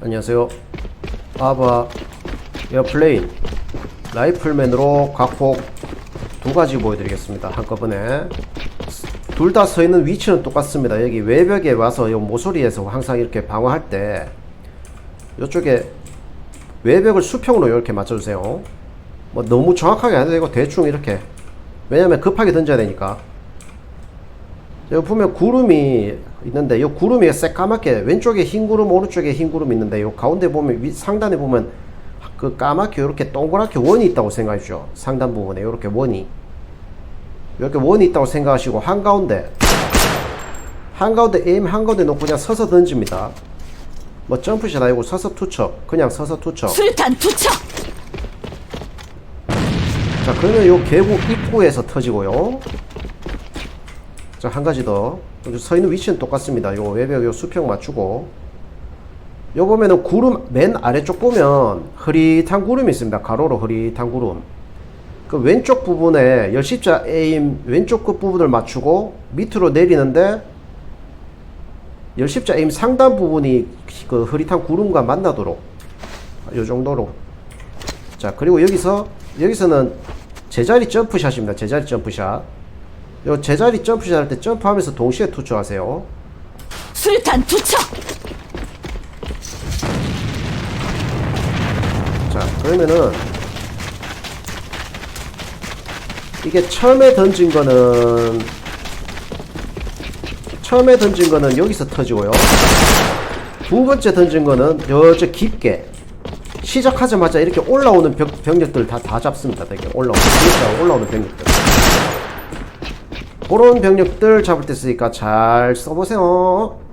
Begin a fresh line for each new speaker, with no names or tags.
안녕하세요. 아바 에어플레인 라이플맨으로 각폭 두 가지 보여드리겠습니다. 한꺼번에 둘 다 서 있는 위치는 똑같습니다. 여기 외벽에 와서 요 모서리에서 항상 이렇게 방어할 때 이쪽에 외벽을 수평으로 이렇게 맞춰주세요. 뭐 너무 정확하게 안 되고 대충 이렇게 왜냐면 급하게 던져야 되니까 여기 보면 구름이 있는데 이 구름이 새까맣게 왼쪽에 흰 구름 오른쪽에 흰 구름 있는데 이 가운데 보면 위, 상단에 보면 그 까맣게 이렇게 동그랗게 원이 있다고 생각하시죠 상단 부분에 이렇게 원이. 이렇게 원이 있다고 생각하시고 한가운데 한가운데 에임 한가운데 놓고 그냥 서서 던집니다. 뭐 점프샷 아니고 서서 투척. 그냥 서서 투척.
수류탄 투척!
자 그러면 요 계곡 입구에서 터지고요 자 한 가지 더. 서 있는 위치는 똑같습니다. 요 외벽 요 수평 맞추고. 요 보면은 구름 맨 아래쪽 보면 흐릿한 구름이 있습니다. 가로로 흐릿한 구름. 그 왼쪽 부분에 열십자 에임 왼쪽 끝 부분을 맞추고 밑으로 내리는데 열십자 에임 상단 부분이 그 흐릿한 구름과 만나도록 요 정도로. 자 그리고 여기서 여기서는 제자리 점프샷입니다. 제자리 점프샷 요 제자리 점프샷 할때 점프하면서 동시에 투척하세요.
수류탄 투척!
자 그러면은 이게 처음에 던진 거는 처음에 던진 거는 여기서 터지고요. 두 번째 던진 거는 여저 깊게 시작하자마자 이렇게 올라오는 병, 병력들 다, 다 잡습니다. 되게 올라오는 병력들 그런 병력들 잡을 때 쓰니까 잘 써보세요